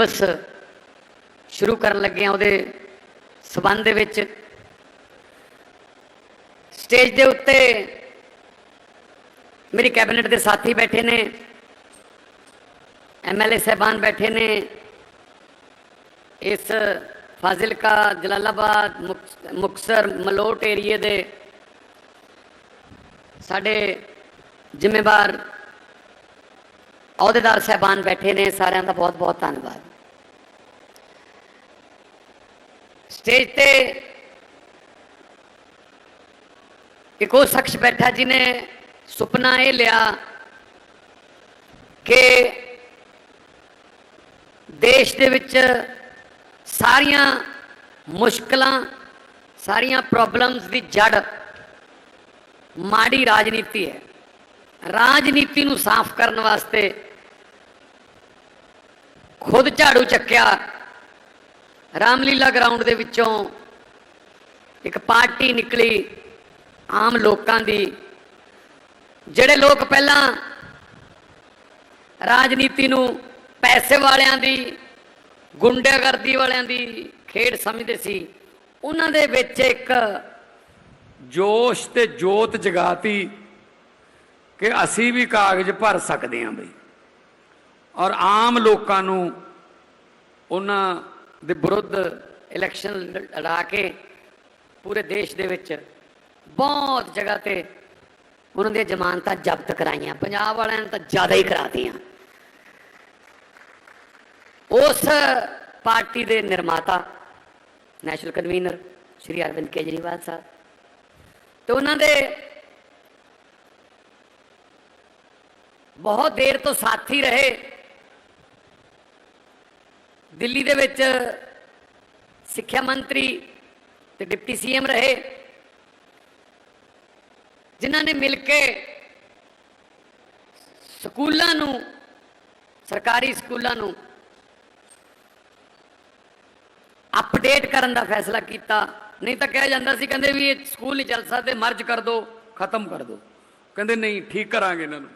ਦਿਵਸ ਸ਼ੁਰੂ ਕਰਨ ਲੱਗੇ ਆ ਉਹਦੇ ਸਬੰਧ ਦੇ ਵਿੱਚ। ਸਟੇਜ ਦੇ ਉੱਤੇ ਮੇਰੀ ਕੈਬਨਿਟ ਦੇ ਸਾਥੀ ਬੈਠੇ ਨੇ ਐਮਐਲਏ ਸਹਿਬਾਨ ਬੈਠੇ ਨੇ। ਇਸ ਫਾਜ਼ਿਲਕਾ, ਜਲਾਲਾਬਾਦ, ਮੁਕਸ- ਮੁਕਤਸਰ ਮਲੋਟ ਏਰੀਏ ਦੇ ਸਾਡੇ ਜ਼ਿੰਮੇਵਾਰ ਅਹੁਦੇਦਾਰ ਸਹਿਬਾਨ ਬੈਠੇ ਨੇ। ਸਾਰਿਆਂ ਦਾ ਬਹੁਤ ਬਹੁਤ ਧੰਨਵਾਦ। ਸਟੇਜ ਤੇ ਇੱਕ ਉਹ ਸ਼ਖਸ ਬੈਠਾ ਜਿਨੇ ਸੁਪਨਾ ਇਹ ਲਿਆ ਕਿ ਦੇਸ਼ ਦੇ ਵਿੱਚ ਸਾਰੀਆਂ ਮੁਸ਼ਕਲਾਂ, ਸਾਰੀਆਂ ਪ੍ਰੋਬਲਮਸ ਦੀ ਜੜ ਮਾੜੀ ਰਾਜਨੀਤੀ ਹੈ। ਰਾਜਨੀਤੀ ਨੂੰ ਸਾਫ਼ ਕਰਨ ਵਾਸਤੇ ਖੁਦ ਝਾੜੂ ਚੱਕਿਆ ਰਾਮਲੀਲਾ ਗਰਾਊਂਡ ਦੇ ਵਿੱਚੋਂ ਇੱਕ ਪਾਰਟੀ ਨਿਕਲੀ ਆਮ ਲੋਕਾਂ ਦੀ, ਜਿਹੜੇ ਲੋਕ ਪਹਿਲਾਂ ਰਾਜਨੀਤੀ ਨੂੰ ਪੈਸੇ ਵਾਲਿਆਂ ਦੀ, ਗੁੰਡਾਗਰਦੀ ਵਾਲਿਆਂ ਦੀ ਖੇਡ ਸਮਝਦੇ ਸੀ, ਉਹਨਾਂ ਦੇ ਵਿੱਚ ਇੱਕ ਜੋਸ਼ ਤੇ ਜੋਤ ਜਗਾਤੀ ਕਿ ਅਸੀਂ ਵੀ ਕਾਗਜ਼ ਭਰ ਸਕਦੇ ਹਾਂ ਬਈ। ਔਰ ਆਮ ਲੋਕਾਂ ਨੂੰ ਉਹਨਾਂ ਦੇ ਵਿਰੁੱਧ ਇਲੈਕਸ਼ਨ ਲੜਾ ਕੇ ਪੂਰੇ ਦੇਸ਼ ਦੇ ਵਿੱਚ ਬਹੁਤ ਜਗ੍ਹਾ ਤੇ ਉਹਨਾਂ ਦੀਆਂ ਜ਼ਮਾਨਤਾਂ ਜ਼ਬਤ ਕਰਾਈਆਂ, ਪੰਜਾਬ ਵਾਲਿਆਂ ਨੇ ਤਾਂ ਜ਼ਿਆਦਾ ਹੀ ਕਰਾਤੀਆਂ ਉਸ ਪਾਰਟੀ ਦੇ ਨਿਰਮਾਤਾ ਨੈਸ਼ਨਲ ਕਨਵੀਨਰ ਸ਼੍ਰੀ ਅਰਵਿੰਦ ਕੇਜਰੀਵਾਲ ਸਾਹਿਬ ਤੇ ਉਹਨਾਂ ਦੇ ਬਹੁਤ ਦੇਰ ਤੋਂ ਸਾਥੀ ਰਹੇ। ਦਿੱਲੀ ਦੇ ਵਿੱਚ ਸਿੱਖਿਆ ਮੰਤਰੀ ਤੇ ਡਿਪਟੀ ਸੀਐਮ ਰਹੇ, ਜਿਨ੍ਹਾਂ ਨੇ ਮਿਲ ਕੇ ਸਕੂਲਾਂ ਨੂੰ, ਸਰਕਾਰੀ ਸਕੂਲਾਂ ਨੂੰ ਅਪਡੇਟ ਕਰਨ ਦਾ ਫੈਸਲਾ ਕੀਤਾ। ਨਹੀਂ ਤਾਂ ਕਿਹਾ ਜਾਂਦਾ ਸੀ, ਕਹਿੰਦੇ ਵੀ ਇਹ ਸਕੂਲ ਨਹੀਂ ਚੱਲ ਸਕਦੇ, ਮਰਜ ਕਰ ਦਿਓ ਖਤਮ ਕਰ ਦਿਓ ਕਹਿੰਦੇ ਨਹੀਂ, ਠੀਕ ਕਰਾਂਗੇ ਇਹਨਾਂ ਨੂੰ।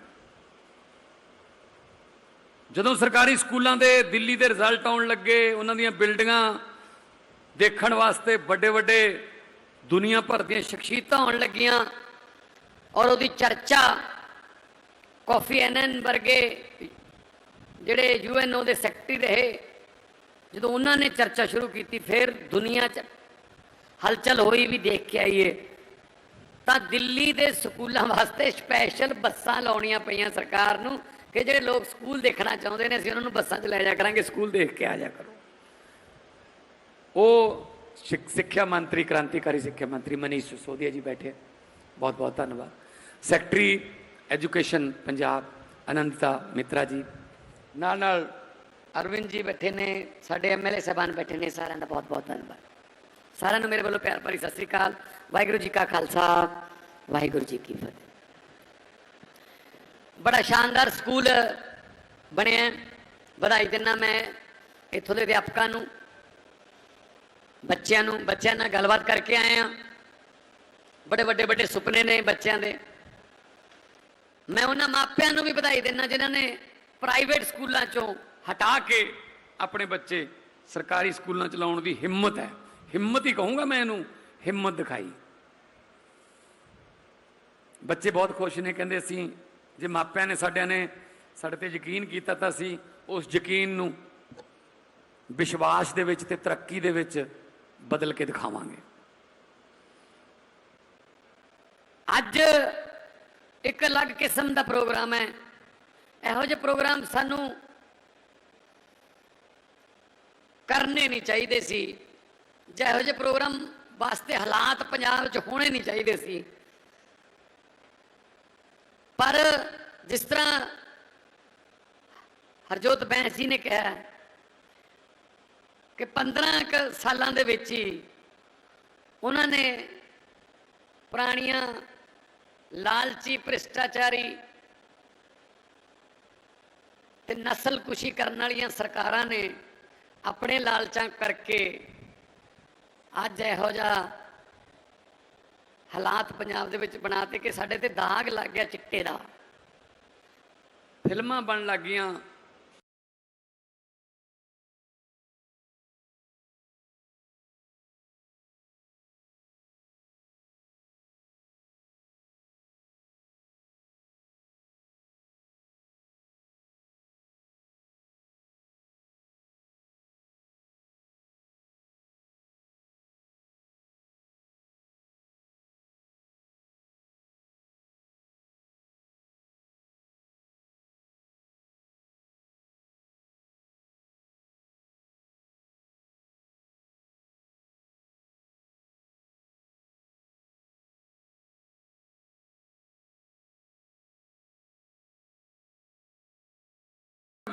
ਜਦੋਂ ਸਰਕਾਰੀ ਸਕੂਲਾਂ ਦੇ ਦਿੱਲੀ ਦੇ ਰਿਜ਼ਲਟ ਆਉਣ ਲੱਗੇ, ਉਹਨਾਂ ਦੀਆਂ ਬਿਲਡਿੰਗਾਂ ਦੇਖਣ ਵਾਸਤੇ ਵੱਡੇ ਵੱਡੇ ਦੁਨੀਆ ਭਰ ਦੀਆਂ ਸ਼ਖਸੀਅਤਾਂ ਆਉਣ ਲੱਗੀਆਂ ਔਰ ਉਹਦੀ ਚਰਚਾ ਕਾਫੀ ਐਨਨ ਵਰਗੇ ਜਿਹੜੇ ਯੂਐਨਓ ਦੇ ਸੈਕਟਰੀ ਰਹੇ, ਜਦੋਂ ਉਹਨਾਂ ਨੇ ਚਰਚਾ ਸ਼ੁਰੂ ਕੀਤੀ, ਫਿਰ ਦੁਨੀਆ 'ਚ ਹਲਚਲ ਹੋਈ ਵੀ ਦੇਖ ਕੇ ਆਈਏ। ਤਾਂ ਦਿੱਲੀ ਦੇ ਸਕੂਲਾਂ ਵਾਸਤੇ ਸਪੈਸ਼ਲ ਬੱਸਾਂ ਲਾਉਣੀਆਂ ਪਈਆਂ ਸਰਕਾਰ ਨੂੰ। ਕਿ ਜਿਹੜੇ ਲੋਕ ਸਕੂਲ ਦੇਖਣਾ ਚਾਹੁੰਦੇ ਨੇ, ਅਸੀਂ ਉਹਨਾਂ ਨੂੰ ਬੱਸਾਂ 'ਚ ਲੈ ਜਾ ਕਰਾਂਗੇ, ਸਕੂਲ ਦੇਖ ਕੇ ਆ ਜਾ ਕਰੋ। ਉਹ ਸਿੱਖ- ਸਿੱਖਿਆ ਮੰਤਰੀ, ਕ੍ਰਾਂਤੀਕਾਰੀ ਸਿੱਖਿਆ ਮੰਤਰੀ ਮਨੀਸ਼ ਸਿਸੋਦੀਆ ਜੀ ਬੈਠੇ ਬਹੁਤ ਬਹੁਤ ਧੰਨਵਾਦ। ਸੈਕਟਰੀ ਐਜੂਕੇਸ਼ਨ ਪੰਜਾਬ ਅਨੰਤਤਾ ਮਿੱਤਰਾ ਜੀ। ਨਾਲ ਨਾਲ ਅਰਵਿੰਦ ਜੀ ਬੈਠੇ ਨੇ, ਸਾਡੇ ਐਮਐਲਏ ਸਾਹਿਬਾਨ ਬੈਠੇ ਨੇ, ਸਾਰਿਆਂ ਦਾ ਬਹੁਤ ਬਹੁਤ ਧੰਨਵਾਦ। ਸਾਰਿਆਂ ਨੂੰ ਮੇਰੇ ਵੱਲੋਂ ਪਿਆਰ ਭਰੀ ਸਤਿ ਸ੍ਰੀ ਅਕਾਲ। ਵਾਹਿਗੁਰੂ ਜੀ ਕਾ ਖਾਲਸਾ, ਵਾਹਿਗੁਰੂ ਜੀ ਕੀ ਫਤਿਹ। ਬੜਾ ਸ਼ਾਨਦਾਰ ਸਕੂਲ ਬਣਿਆ ਵਧਾਈ ਦਿੰਦਾ ਮੈਂ ਇੱਥੋਂ ਦੇ ਅਧਿਆਪਕਾਂ ਨੂੰ, ਬੱਚਿਆਂ ਨੂੰ, ਬੱਚਿਆਂ ਨਾਲ ਗੱਲਬਾਤ ਕਰਕੇ ਆਏ ਆ ਬੜੇ ਵੱਡੇ ਵੱਡੇ ਸੁਪਨੇ ਨੇ ਬੱਚਿਆਂ ਦੇ। ਮੈਂ ਉਹਨਾਂ ਮਾਪਿਆਂ ਨੂੰ ਵੀ ਵਧਾਈ ਦਿੰਦਾ ਜਿਨ੍ਹਾਂ ਨੇ ਪ੍ਰਾਈਵੇਟ ਸਕੂਲਾਂ ਚੋਂ ਹਟਾ ਕੇ ਆਪਣੇ ਬੱਚੇ ਸਰਕਾਰੀ ਸਕੂਲਾਂ ਚ ਲਾਉਣ ਦੀ ਹਿੰਮਤ ਹੈ। ਹਿੰਮਤ ਹੀ ਕਹੂੰਗਾ ਮੈਂ ਇਹਨੂੰ, ਹਿੰਮਤ ਦਿਖਾਈ। ਬੱਚੇ ਬਹੁਤ ਖੁਸ਼ ਨੇ, ਕਹਿੰਦੇ ਅਸੀਂ ਜੇ ਮਾਪਿਆਂ ਨੇ ਸਾਡਿਆਂ ਨੇ ਸਾਡੇ ਤੇ ਯਕੀਨ ਕੀਤਾ ਤਾਂ ਅਸੀਂ ਉਸ ਯਕੀਨ ਨੂੰ ਵਿਸ਼ਵਾਸ ਦੇ ਵਿੱਚ ਤੇ ਤਰੱਕੀ ਦੇ ਵਿੱਚ ਬਦਲ ਕੇ ਦਿਖਾਵਾਂਗੇ। ਅੱਜ ਇੱਕ ਅਲੱਗ ਕਿਸਮ ਦਾ ਪ੍ਰੋਗਰਾਮ ਹੈ। ਇਹੋ ਜਿਹੇ ਪ੍ਰੋਗਰਾਮ ਸਾਨੂੰ ਕਰਨੇ ਨਹੀਂ ਚਾਹੀਦੇ ਸੀ। ਜਾਂ ਇਹੋ ਜਿਹੇ ਪ੍ਰੋਗਰਾਮ ਵਾਸਤੇ ਹਾਲਾਤ ਪੰਜਾਬ 'ਚ ਹੋਣੇ ਨਹੀਂ ਚਾਹੀਦੇ ਸੀ। ਪਰ ਜਿਸ ਤਰ੍ਹਾਂ ਹਰਜੋਤ ਬੈਂਸ ਜੀ ਨੇ ਕਿਹਾ ਕਿ 15 ਕੁ ਸਾਲਾਂ ਦੇ ਵਿੱਚ ਹੀ ਉਹਨਾਂ ਨੇ ਪੁਰਾਣੀਆਂ ਲਾਲਚੀ, ਭ੍ਰਿਸ਼ਟਾਚਾਰੀ ਤੇ ਨਸਲ ਕੁਸ਼ੀ ਕਰਨ ਵਾਲੀਆਂ ਸਰਕਾਰਾਂ ਨੇ ਆਪਣੇ ਲਾਲਚਾਂ ਕਰਕੇ ਅੱਜ ਇਹੋ ਜਿਹਾ ਹਾਲਾਤ ਪੰਜਾਬ ਦੇ ਵਿੱਚ ਬਣਾਤੇ ਕਿ ਸਾਡੇ ਤੇ ਦਾਗ ਲੱਗ ਗਿਆ ਚਿੱਟੇ ਦਾ। ਫਿਲਮਾਂ ਬਣ ਲੱਗੀਆਂ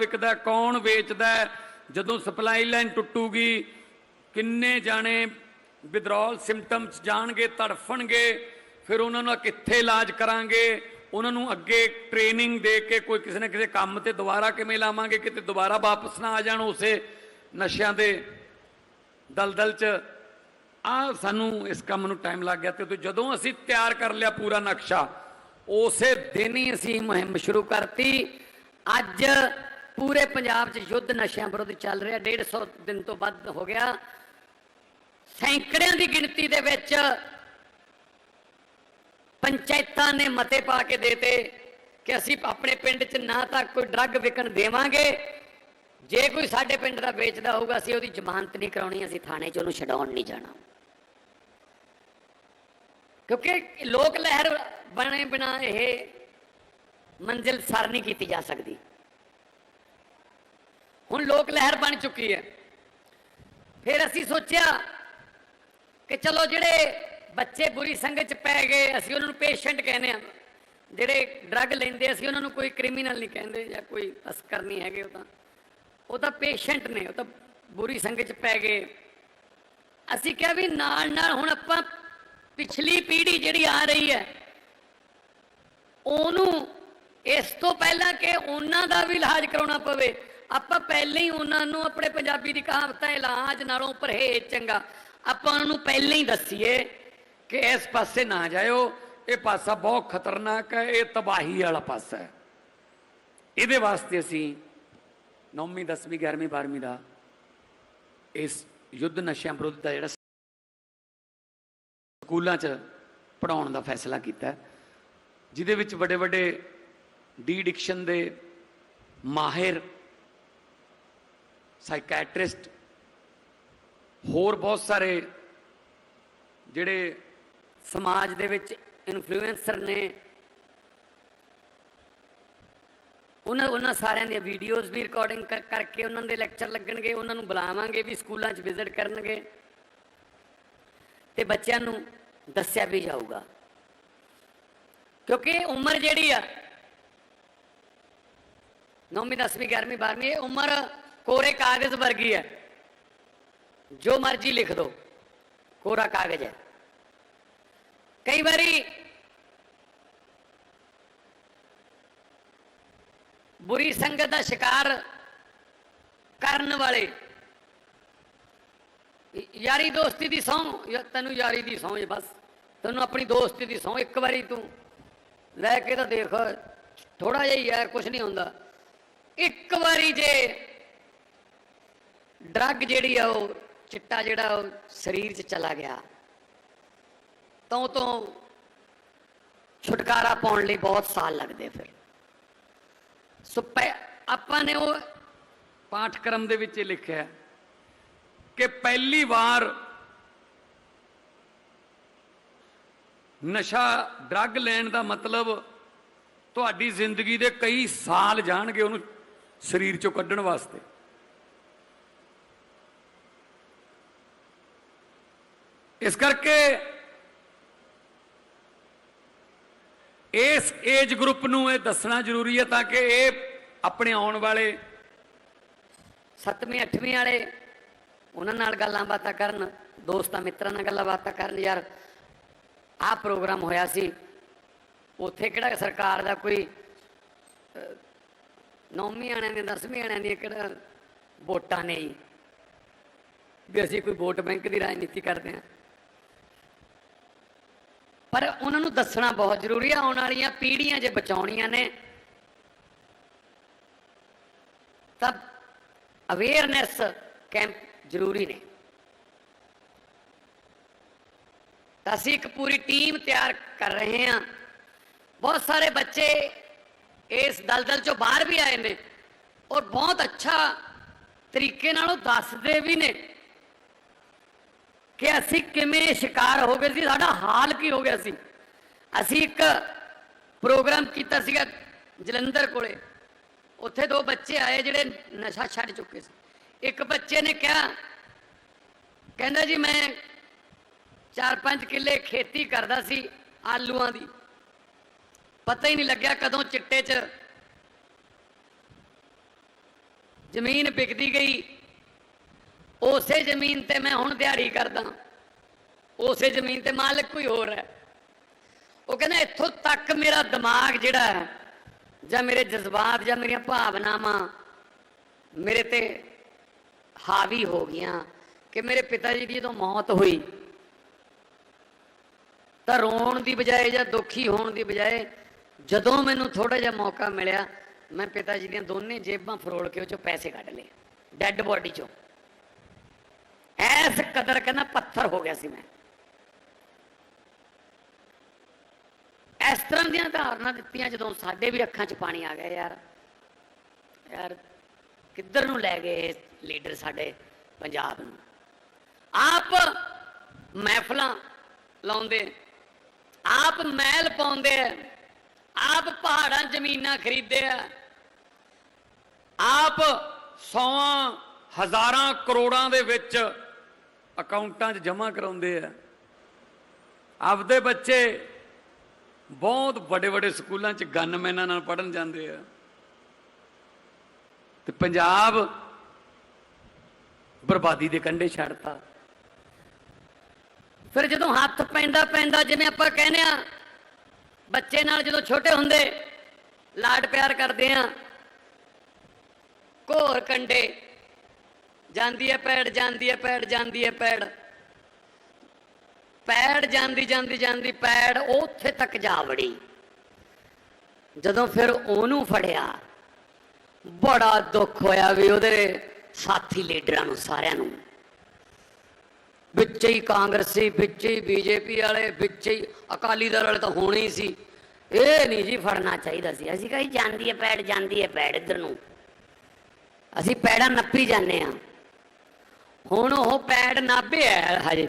ਵਿਕਦਾ ਕੌਣ ਵੇਚਦਾ ਜਦੋਂ ਸਪਲਾਈ ਲਾਈਨ ਟੁੱਟੂਗੀ, ਕਿੰਨੇ ਜਾਣੇ ਵਿਦਰੋਲ ਸਿੰਪਟਮਸ ਜਾਣਗੇ, ਤੜਫਣਗੇ, ਫਿਰ ਉਹਨਾਂ ਨੂੰ ਕਿੱਥੇ ਇਲਾਜ ਕਰਾਂਗੇ? ਉਹਨਾਂ ਨੂੰ ਅੱਗੇ ਟ੍ਰੇਨਿੰਗ ਦੇ ਕੇ ਕੋਈ ਕਿਸੇ ਨਾ ਕਿਸੇ ਕੰਮ ਤੇ ਦੁਬਾਰਾ ਕਿਵੇਂ ਲਾਵਾਂਗੇ? ਕਿਤੇ ਦੁਬਾਰਾ ਵਾਪਸ ਨਾ ਆ ਜਾਣ ਉਸੇ ਨਸ਼ਿਆਂ ਦੇ ਦਲਦਲ ਚ। ਆ ਸਾਨੂੰ ਇਸ ਕੰਮ ਨੂੰ ਟਾਈਮ ਲੱਗ ਗਿਆ ਤੇ ਜਦੋਂ ਅਸੀਂ ਤਿਆਰ ਕਰ ਲਿਆ ਪੂਰਾ ਨਕਸ਼ਾ, ਉਸੇ ਦਿਨ ਹੀ ਅਸੀਂ ਮੁਹਿੰਮ ਸ਼ੁਰੂ ਕਰਤੀ। ਅੱਜ ਪੂਰੇ ਪੰਜਾਬ 'ਚ ਯੁੱਧ ਨਸ਼ਿਆਂ ਵਿਰੁੱਧ ਚੱਲ ਰਿਹਾ। 150 ਦਿਨ ਤੋਂ ਵੱਧ ਹੋ ਗਿਆ। ਸੈਂਕੜਿਆਂ ਦੀ ਗਿਣਤੀ ਦੇ ਵਿੱਚ ਪੰਚਾਇਤਾਂ ਨੇ ਮਤੇ ਪਾ ਕੇ ਦੇਤੇ ਕਿ ਅਸੀਂ ਆਪਣੇ ਪਿੰਡ 'ਚ ਨਾ ਤਾਂ ਕੋਈ ਡਰੱਗ ਵਿਕਣ ਦੇਵਾਂਗੇ। ਜੇ ਕੋਈ ਸਾਡੇ ਪਿੰਡ ਦਾ ਵੇਚਦਾ ਹੋਊਗਾ, ਅਸੀਂ ਉਹਦੀ ਜ਼ਮਾਨਤ ਨਹੀਂ ਕਰਾਉਣੀ, ਅਸੀਂ ਥਾਣੇ 'ਚ ਉਹਨੂੰ ਛਡਾਉਣ ਨਹੀਂ ਜਾਣਾ। ਕਿਉਂਕਿ ਲੋਕ ਲਹਿਰ ਬਣੇ ਬਿਨਾ ਇਹ ਮੰਜ਼ਿਲ ਸਰ ਨਹੀਂ ਕੀਤੀ ਜਾ ਸਕਦੀ। ਹੁਣ ਲੋਕ ਲਹਿਰ ਬਣ ਚੁੱਕੀ ਹੈ। ਫਿਰ ਅਸੀਂ ਸੋਚਿਆ ਕਿ ਚਲੋ ਜਿਹੜੇ ਬੱਚੇ ਬੁਰੀ ਸੰਗਤ ਚ ਪੈ ਗਏ, ਅਸੀਂ ਉਹਨਾਂ ਨੂੰ ਪੇਸ਼ੈਂਟ ਕਹਿੰਦੇ ਆ ਜਿਹੜੇ ਡਰੱਗ ਲੈਂਦੇ, ਅਸੀਂ ਉਹਨਾਂ ਨੂੰ ਕੋਈ ਕ੍ਰਿਮੀਨਲ ਨਹੀਂ ਕਹਿੰਦੇ ਜਾਂ ਕੋਈ ਤਸਕਰ ਨਹੀਂ ਹੈਗੇ ਉਹ ਤਾਂ। ਉਹ ਤਾਂ ਪੇਸ਼ੈਂਟ ਨੇ, ਉਹ ਤਾਂ ਬੁਰੀ ਸੰਗਤ ਚ ਪੈ ਗਏ। ਅਸੀਂ ਕਿਹਾ ਵੀ ਨਾਲ ਨਾਲ ਹੁਣ ਆਪਾਂ ਪਿਛਲੀ ਪੀੜ੍ਹੀ ਜਿਹੜੀ ਆ ਰਹੀ ਹੈ, ਉਹਨੂੰ ਇਸ ਤੋਂ ਪਹਿਲਾਂ ਕਿ ਉਹਨਾਂ ਦਾ ਵੀ ਇਲਾਜ ਕਰਾਉਣਾ ਪਵੇ। ਆਪਾਂ ਪਹਿਲਾਂ ਹੀ ਉਹਨਾਂ ਨੂੰ ਆਪਣੇ ਪੰਜਾਬੀ ਦੀ ਕਹਾਵਤਾਂ, ਇਲਾਜ ਨਾਲੋਂ ਪਰਹੇਜ਼ ਚੰਗਾ। ਆਪਾਂ ਉਹਨਾਂ ਨੂੰ ਪਹਿਲਾਂ ਹੀ ਦੱਸੀਏ ਕਿ ਇਸ ਪਾਸੇ ਨਾ ਜਾਇਓ, ਇਹ ਪਾਸਾ ਬਹੁਤ ਖਤਰਨਾਕ ਹੈ, ਇਹ ਤਬਾਹੀ ਵਾਲਾ ਪਾਸਾ ਹੈ। ਇਹਦੇ ਵਾਸਤੇ ਅਸੀਂ 9ਵੀਂ 10ਵੀਂ 11ਵੀਂ 12ਵੀਂ ਦਾ ਇਸ ਯੁੱਧ ਨਸ਼ਿਆਂ ਵਿਰੁੱਧ ਦਾ ਜਿਹੜਾ ਸਕੂਲਾਂ 'ਚ ਪੜਾਉਣ ਦਾ ਫੈਸਲਾ ਕੀਤਾ ਜਿਹਦੇ ਵਿੱਚ ਵੱਡੇ ਵੱਡੇ ਡੀ ਡਿਕਸ਼ਨ ਦੇ ਮਾਹਿਰ ਸਾਈਕੈਟ੍ਰਿਸਟ ਹੋਰ ਬਹੁਤ ਸਾਰੇ ਜਿਹੜੇ ਸਮਾਜ ਦੇ ਵਿੱਚ ਇਨਫਲੂਐਂਸਰ ਨੇ, ਉਹਨਾਂ ਉਹਨਾਂ ਸਾਰਿਆਂ ਦੀਆਂ ਵੀਡੀਓਜ਼ ਵੀ ਰਿਕਾਰਡਿੰਗ ਕਰਕੇ ਉਹਨਾਂ ਦੇ ਲੈਕਚਰ ਲੱਗਣਗੇ, ਉਹਨਾਂ ਨੂੰ ਬੁਲਾਵਾਂਗੇ ਵੀ ਸਕੂਲਾਂ 'ਚ ਵਿਜ਼ਿਟ ਕਰਨਗੇ। ਤੇ ਬੱਚਿਆਂ ਨੂੰ ਦੱਸਿਆ ਵੀ ਜਾਊਗਾ। ਕਿਉਂਕਿ ਉਮਰ ਜਿਹੜੀ ਆ 9ਵੀਂ 10ਵੀਂ 11ਵੀਂ 12ਵੀਂ ਇਹ ਉਮਰ ਕੋਰੇ ਕਾਗਜ਼ ਵਰਗੀ ਹੈ। ਜੋ ਮਰਜ਼ੀ ਲਿਖ ਦਿਓ ਕੋਰਾ ਕਾਗਜ਼ ਹੈ। ਕਈ ਵਾਰੀ ਬੁਰੀ ਸੰਗਤ ਦਾ ਸ਼ਿਕਾਰ ਕਰਨ ਵਾਲੇ, ਯਾਰੀ ਦੋਸਤੀ ਦੀ ਸੌਂ ਤੈਨੂੰ ਯਾਰੀ ਦੀ ਸੌਂ ਬਸ। ਤੈਨੂੰ ਆਪਣੀ ਦੋਸਤੀ ਦੀ ਸੌਂ ਇੱਕ ਵਾਰੀ ਤੂੰ ਲੈ ਕੇ ਤਾਂ ਦੇਖ ਥੋੜਾ ਜਿਹਾ ਹੀ ਯਾਰ ਕੁਝ ਨਹੀਂ ਹੁੰਦਾ। ਇੱਕ ਵਾਰੀ ਜੇ ਡਰੱਗ ਜਿਹੜੀ ਆ ਉਹ ਚਿੱਟਾ ਜਿਹੜਾ ਉਹ ਸਰੀਰ 'ਚ ਚਲਾ ਗਿਆ। ਤਾਂ ਉਹ ਤੋਂ ਛੁਟਕਾਰਾ ਪਾਉਣ ਲਈ ਬਹੁਤ ਸਾਲ ਲੱਗਦੇ ਫਿਰ। ਸੋ ਪੈ- ਆਪਾਂ ਨੇ ਉਹ ਪਾਠਕ੍ਰਮ ਦੇ ਵਿੱਚ ਇਹ ਲਿਖਿਆ ਕਿ ਪਹਿਲੀ ਵਾਰ ਨਸ਼ਾ, ਡਰੱਗ ਲੈਣ ਦਾ ਮਤਲਬ ਤੁਹਾਡੀ ਜ਼ਿੰਦਗੀ ਦੇ ਕਈ ਸਾਲ ਜਾਣਗੇ ਉਹਨੂੰ ਸਰੀਰ ਚੋਂ ਕੱਢਣ ਵਾਸਤੇ। ਇਸ ਕਰਕੇ ਇਸ ਏਜ ਗਰੁੱਪ ਨੂੰ ਇਹ ਦੱਸਣਾ ਜ਼ਰੂਰੀ ਹੈ ਤਾਂ ਕਿ ਇਹ ਆਪਣੇ ਆਉਣ ਵਾਲੇ ਸੱਤਵੀਂ, ਅੱਠਵੀਂ ਵਾਲੇ ਉਹਨਾਂ ਨਾਲ ਗੱਲਾਂ ਬਾਤਾਂ ਕਰਨ, ਦੋਸਤਾਂ ਮਿੱਤਰਾਂ ਨਾਲ ਗੱਲਾਂ ਬਾਤਾਂ ਕਰਨ ਯਾਰ, ਆਹ ਪ੍ਰੋਗਰਾਮ ਹੋਇਆ ਸੀ। ਉੱਥੇ ਕਿਹੜਾ ਸਰਕਾਰ ਦਾ ਕੋਈ ਨੌਵੀਂ ਆਣਿਆਂ ਦੇ 10ਵੀਂ ਆਣਿਆਂ ਦੀਆਂ ਕਿਹੜਾ ਵੋਟਾਂ ਨੇ ਵੀ ਅਸੀਂ ਕੋਈ ਵੋਟ ਬੈਂਕ ਦੀ ਰਾਜਨੀਤੀ ਕਰਦੇ ਹਾਂ। ਪਰ ਉਹਨਾਂ ਨੂੰ ਦੱਸਣਾ ਬਹੁਤ ਜ਼ਰੂਰੀ ਹੈ ਆਉਣ ਵਾਲੀਆਂ ਪੀੜ੍ਹੀਆਂ ਜੇ ਬਚਾਉਣੀਆਂ ਨੇ, ਤਾਂ ਅਵੇਅਰਨੈਸ ਕੈਂਪ ਜ਼ਰੂਰੀ ਨੇ। ਤਾਂ ਅਸੀਂ ਇੱਕ ਪੂਰੀ ਟੀਮ ਤਿਆਰ ਕਰ ਰਹੇ ਹਾਂ। ਬਹੁਤ ਸਾਰੇ ਬੱਚੇ ਇਸ ਦਲਦਲ ਚੋਂ ਬਾਹਰ ਵੀ ਆਏ ਨੇ ਔਰ ਬਹੁਤ ਅੱਛਾ ਤਰੀਕੇ ਨਾਲ ਉਹ ਦੱਸਦੇ ਵੀ ਨੇ। ਕਿ ਅਸੀਂ ਕਿਵੇਂ ਸ਼ਿਕਾਰ ਹੋ ਗਏ ਸੀ, ਸਾਡਾ ਹਾਲ ਕੀ ਹੋ ਗਿਆ ਸੀ। ਅਸੀਂ ਇੱਕ ਪ੍ਰੋਗਰਾਮ ਕੀਤਾ ਸੀਗਾ ਜਲੰਧਰ ਕੋਲੇ। ਉੱਥੇ ਦੋ ਬੱਚੇ ਆਏ ਜਿਹੜੇ ਨਸ਼ਾ ਛੱਡ ਚੁੱਕੇ ਸੀ। ਇੱਕ ਬੱਚੇ ਨੇ ਕਿਹਾ, ਕਹਿੰਦਾ ਜੀ, ਮੈਂ 4-5 ਕਿੱਲੇ ਖੇਤੀ ਕਰਦਾ ਸੀ ਆਲੂਆਂ ਦੀ। ਪਤਾ ਹੀ ਨਹੀਂ ਲੱਗਿਆ ਕਦੋਂ ਚਿੱਟੇ 'ਚ ਜ਼ਮੀਨ ਵਿਕਦੀ ਗਈ। ਉਸੇ ਜ਼ਮੀਨ ਤੇ ਮੈਂ ਹੁਣ ਦਿਹਾੜੀ ਕਰਦਾ। ਉਸੇ ਜ਼ਮੀਨ ਤੇ ਮਾਲਕ ਕੋਈ ਹੋਰ ਹੈ। ਉਹ ਕਹਿੰਦਾ, ਇੱਥੋਂ ਤੱਕ ਮੇਰਾ ਦਿਮਾਗ ਜਿਹੜਾ ਹੈ, ਜਾਂ ਮੇਰੇ ਜਜ਼ਬਾਤ, ਜਾਂ ਮੇਰੀਆਂ ਭਾਵਨਾਵਾਂ ਮੇਰੇ ਤੇ ਹਾਵੀ ਹੋ ਗਈਆਂ ਕਿ ਮੇਰੇ ਪਿਤਾ ਜੀ ਦੀ ਜਦੋਂ ਮੌਤ ਹੋਈ, ਤਾਂ ਰੋਣ ਦੀ ਬਜਾਏ ਜਾਂ ਦੁਖੀ ਹੋਣ ਦੀ ਬਜਾਏ ਜਦੋਂ ਮੈਨੂੰ ਥੋੜਾ ਜਿਹਾ ਮੌਕਾ ਮਿਲਿਆ, ਮੈਂ ਪਿਤਾ ਜੀ ਦੀਆਂ ਦੋਨੇ ਜੇਬਾਂ ਫਰੋਲ ਕੇ ਉਹ ਚੋਂ ਪੈਸੇ ਕੱਢ ਲਏ, ਡੈੱਡ ਬੋਡੀ ਚੋਂ। ਐਸ ਕਦਰ ਕਹਿੰਦਾ ਪੱਥਰ ਹੋ ਗਿਆ ਸੀ ਮੈਂ। ਇਸ ਤਰ੍ਹਾਂ ਦੀਆਂ ਧਾਰਨਾ ਦਿੱਤੀਆਂ ਜਦੋਂ ਸਾਡੇ ਵੀ ਅੱਖਾਂ 'ਚ ਪਾਣੀ ਆ ਗਿਆ ਯਾਰ। ਯਾਰ ਕਿੱਧਰ ਨੂੰ ਲੈ ਗਏ ਲੀਡਰ ਸਾਡੇ ਪੰਜਾਬ ਨੂੰ? ਆਪ ਮਹਿਫਲਾਂ ਲਾਉਂਦੇ, ਆਪ ਮਹਿਲ ਪਾਉਂਦੇ ਆ, ਆਪ ਪਹਾੜਾਂ ਜ਼ਮੀਨਾਂ ਖਰੀਦਦੇ ਆ, ਆਪ ਸੌਆਂ ਹਜ਼ਾਰਾਂ ਕਰੋੜਾਂ ਦੇ ਵਿੱਚ ਅਕਾਊਂਟਾਂ 'ਚ ਜਮ੍ਹਾਂ ਕਰਾਉਂਦੇ ਆ। ਆਪਦੇ ਬੱਚੇ ਬਹੁਤ ਵੱਡੇ ਵੱਡੇ ਸਕੂਲਾਂ 'ਚ ਗਨਮੈਨਾਂ ਨਾਲ ਪੜਨ ਜਾਂਦੇ ਆ। ਤੇ ਪੰਜਾਬ ਬਰਬਾਦੀ ਦੇ ਕੰਢੇ ਛੱਡਤਾ। ਫਿਰ ਜਦੋਂ ਹੱਥ ਪੈਂਦਾ ਪੈਂਦਾ ਜਿਵੇਂ ਆਪਾਂ ਕਹਿੰਦੇ ਆ, ਬੱਚੇ ਨਾਲ ਜਦੋਂ ਛੋਟੇ ਹੁੰਦੇ ਲਾਡ ਪਿਆਰ ਕਰਦੇ ਆ, ਘੋਰ ਕੰਡੇ ਜਾਂਦੀ ਹੈ ਪੈੜ, ਜਾਂਦੀ ਹੈ ਪੈੜ, ਜਾਂਦੀ ਹੈ ਪੈੜ। ਪੈੜ, ਜਾਂਦੀ ਜਾਂਦੀ ਜਾਂਦੀ, ਪੈੜ ਉੱਥੇ ਤੱਕ ਜਾ ਵੜੀ। ਜਦੋਂ ਫਿਰ ਉਹਨੂੰ ਫੜਿਆ, ਬੜਾ ਦੁੱਖ ਹੋਇਆ ਵੀ ਉਹਦੇ ਸਾਥੀ ਲੀਡਰਾਂ ਨੂੰ, ਸਾਰਿਆਂ ਨੂੰ। ਵਿੱਚ ਹੀ ਕਾਂਗਰਸੀ ਵਿੱਚ ਹੀ ਬੀਜੇਪੀ ਵਾਲੇ, ਵਿੱਚ ਹੀ ਅਕਾਲੀ ਦਲ ਵਾਲੇ ਤਾਂ ਹੋਣੇ ਹੀ ਸੀ। ਇਹ ਨਹੀਂ ਜੀ ਫੜਨਾ ਚਾਹੀਦਾ ਸੀ। ਅਸੀਂ ਕਹੀ ਜਾਂਦੀ ਹੈ ਪੈੜ, ਜਾਂਦੀ ਹੈ ਪੈੜ ਇੱਧਰ ਨੂੰ। ਅਸੀਂ ਪੈੜਾਂ ਨੱਪੀ ਜਾਂਦੇ ਆ ਹੁਣ ਉਹ ਪੈੜ ਨਾਭੇ ਹੈ ਹਜੇ,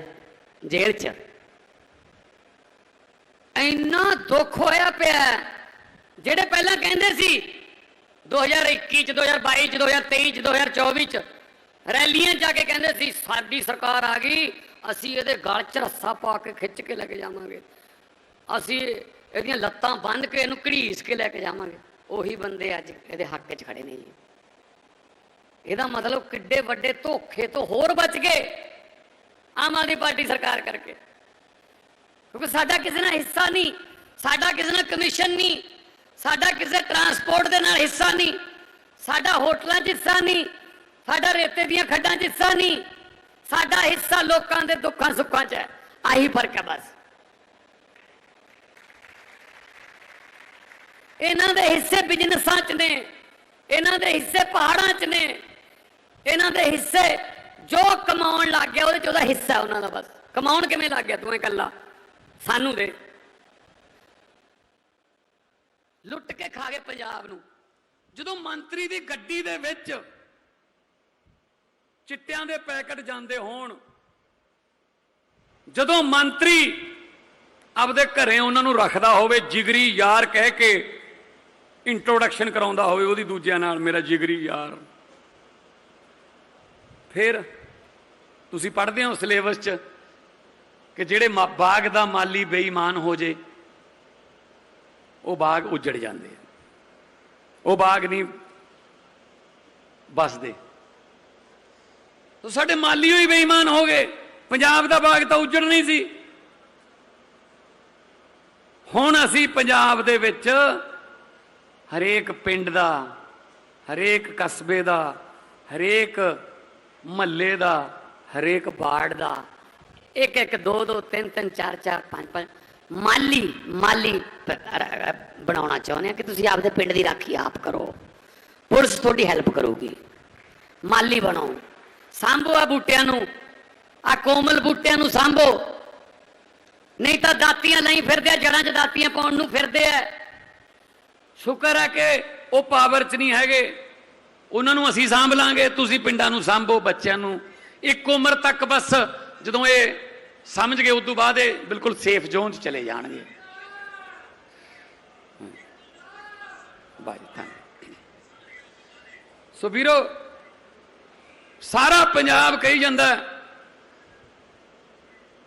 ਜੇਲ੍ਹ 'ਚ। ਇੰਨਾ ਦੁੱਖ ਹੋਇਆ ਪਿਆ, ਜਿਹੜੇ ਪਹਿਲਾਂ ਕਹਿੰਦੇ ਸੀ 2021 ਚ 2022 ਚ 2023 ਚ 2024 ਚ, ਰੈਲੀਆਂ ਜਾ ਕੇ ਕਹਿੰਦੇ ਸੀ, ਸਾਡੀ ਸਰਕਾਰ ਆ ਗਈ, ਅਸੀਂ ਇਹਦੇ ਗਲ 'ਚ ਰੱਸਾ ਪਾ ਕੇ ਖਿੱਚ ਕੇ ਲੈ ਕੇ ਜਾਵਾਂਗੇ। ਅਸੀਂ ਇਹਦੀਆਂ ਲੱਤਾਂ ਬੰਨ੍ਹ ਕੇ ਇਹਨੂੰ ਘੜੀਸ ਕੇ ਲੈ ਕੇ ਜਾਵਾਂਗੇ। ਉਹੀ ਬੰਦੇ ਅੱਜ ਇਹਦੇ ਹੱਕ 'ਚ ਖੜੇ ਨੇ ਜੀ। ਇਹਦਾ ਮਤਲਬ ਕਿੱਡੇ ਵੱਡੇ ਧੋਖੇ ਤੋਂ ਹੋਰ ਬਚ ਗਏ ਆਮ ਆਦਮੀ ਪਾਰਟੀ ਸਰਕਾਰ ਕਰਕੇ। ਕਿਉਂਕਿ ਸਾਡਾ ਕਿਸੇ ਨਾਲ ਹਿੱਸਾ ਨਹੀਂ, ਸਾਡਾ ਕਿਸੇ ਨਾਲ ਕਮਿਸ਼ਨ ਨਹੀਂ, ਸਾਡਾ ਕਿਸੇ ਟਰਾਂਸਪੋਰਟ ਦੇ ਨਾਲ ਹਿੱਸਾ ਨਹੀਂ, ਸਾਡਾ ਹੋਟਲਾਂ 'ਚ ਹਿੱਸਾ ਨਹੀਂ, ਸਾਡਾ ਰੇਤੇ ਦੀਆਂ ਖੱਡਾਂ 'ਚ ਹਿੱਸਾ ਨਹੀਂ, ਸਾਡਾ ਹਿੱਸਾ ਲੋਕਾਂ ਦੇ ਦੁੱਖਾਂ ਸੁੱਖਾਂ 'ਚ ਹੈ। ਆਹੀ ਫ਼ਰਕ ਹੈ ਬਸ। ਇਹਨਾਂ ਦੇ ਹਿੱਸੇ ਬਿਜ਼ਨਸਾਂ 'ਚ ਨੇ, ਇਹਨਾਂ ਦੇ ਹਿੱਸੇ ਪਹਾੜਾਂ 'ਚ ਨੇ। ਇਹਨਾਂ ਦੇ ਹਿੱਸੇ, ਜੋ ਕਮਾਉਣ ਲੱਗ ਗਿਆ ਉਹਦੇ 'ਚ ਉਹਦਾ ਹਿੱਸਾ ਉਹਨਾਂ ਦਾ ਬਸ। ਕਮਾਉਣ ਕਿਵੇਂ ਲੱਗ ਗਿਆ ਤੂੰ ਇਕੱਲਾ? ਸਾਨੂੰ ਦੇ। ਲੁੱਟ ਕੇ ਖਾ ਗਏ ਪੰਜਾਬ ਨੂੰ। ਜਦੋਂ ਮੰਤਰੀ ਦੀ ਗੱਡੀ ਦੇ ਵਿੱਚ ਚਿੱਟਿਆਂ ਦੇ ਪੈਕਟ ਜਾਂਦੇ ਹੋਣ, ਜਦੋਂ ਮੰਤਰੀ ਆਪਦੇ ਘਰੇ ਉਹਨਾਂ ਨੂੰ ਰੱਖਦਾ ਹੋਵੇ, ਜਿਗਰੀ ਯਾਰ ਕਹਿ ਕੇ ਇੰਟਰੋਡਕਸ਼ਨ ਕਰਾਉਂਦਾ ਹੋਵੇ, ਉਹਦੀ ਦੂਜਿਆਂ ਨਾਲ, ਮੇਰਾ ਜਿਗਰੀ ਯਾਰ। ਫਿਰ ਤੁਸੀਂ ਪੜ੍ਹਦੇ ਹੋ ਸਿਲੇਬਸ 'ਚ ਕਿ ਜਿਹੜੇ ਮਾ- ਬਾਗ ਦਾ ਮਾਲੀ ਬੇਈਮਾਨ ਹੋ ਜੇ, ਉਹ ਬਾਗ ਉਜੜ ਜਾਂਦੇ ਆ। ਉਹ ਬਾਗ ਨਹੀਂ ਬਸਦੇ ਤੋ ਸਾਡੇ ਮਾਲੀ ਹੋਈ ਬੇਈਮਾਨ ਹੋ ਗਏ। ਪੰਜਾਬ ਦਾ ਬਾਗ ਤਾਂ ਉਜੜ ਨਹੀਂ ਸੀ। ਹੁਣ ਅਸੀਂ ਪੰਜਾਬ ਦੇ ਵਿੱਚ ਹਰੇਕ ਪਿੰਡ ਦਾ, ਹਰੇਕ ਕਸਬੇ ਦਾ, ਹਰੇਕ ਮਹੱਲੇ ਦਾ, ਹਰੇਕ ਵਾਰਡ ਦਾ। ਇੱਕ ਇੱਕ, ਦੋ ਦੋ, ਤਿੰਨ ਤਿੰਨ, ਚਾਰ ਚਾਰ, ਪੰਜ ਪੰਜ, ਮਾਲੀ ਮਾਲੀ ਬਣਾਉਣਾ ਚਾਹੁੰਦੇ ਆ ਕਿ ਤੁਸੀਂ ਆਪਦੇ ਪਿੰਡ ਦੀ ਰਾਖੀ ਆਪ ਕਰੋ। ਪੁਲਿਸ ਤੁਹਾਡੀ ਹੈਲਪ ਕਰੂਗੀ। ਮਾਲੀ ਬਣੋ। ਸਾਂਭੋ ਆ ਬੂਟਿਆਂ ਨੂੰ। ਆ ਕੋਮਲ ਬੂਟਿਆਂ ਨੂੰ ਸਾਂਭੋ। ਨਹੀਂ ਤਾਂ ਦਾਤੀਆਂ ਨਹੀਂ ਫਿਰਦੇ ਆ ਜੜਾਂ 'ਚ ਦਾਤੀਆਂ ਪਾਉਣ ਨੂੰ ਫਿਰਦੇ ਆ। ਸ਼ੁਕਰ ਹੈ ਕਿ ਉਹ ਪਾਵਰ 'ਚ ਨਹੀਂ ਹੈਗੇ। ਉਹਨਾਂ ਨੂੰ ਅਸੀਂ ਸਾਂਭ ਲਾਂਗੇ, ਤੁਸੀਂ ਪਿੰਡਾਂ ਨੂੰ ਸਾਂਭੋ, ਬੱਚਿਆਂ ਨੂੰ। ਇੱਕ ਉਮਰ ਤੱਕ ਬਸ ਜਦੋਂ ਇਹ ਸਮਝ ਗਏ ਉਸ ਤੋਂ ਬਾਅਦ ਇਹ ਬਿਲਕੁਲ ਸੇਫ ਜ਼ੋਨ 'ਚ ਚਲੇ ਜਾਣਗੇ। ਬਾਈ ਸੋ ਵੀਰੋ, ਸਾਰਾ ਪੰਜਾਬ ਕਹੀ ਜਾਂਦਾ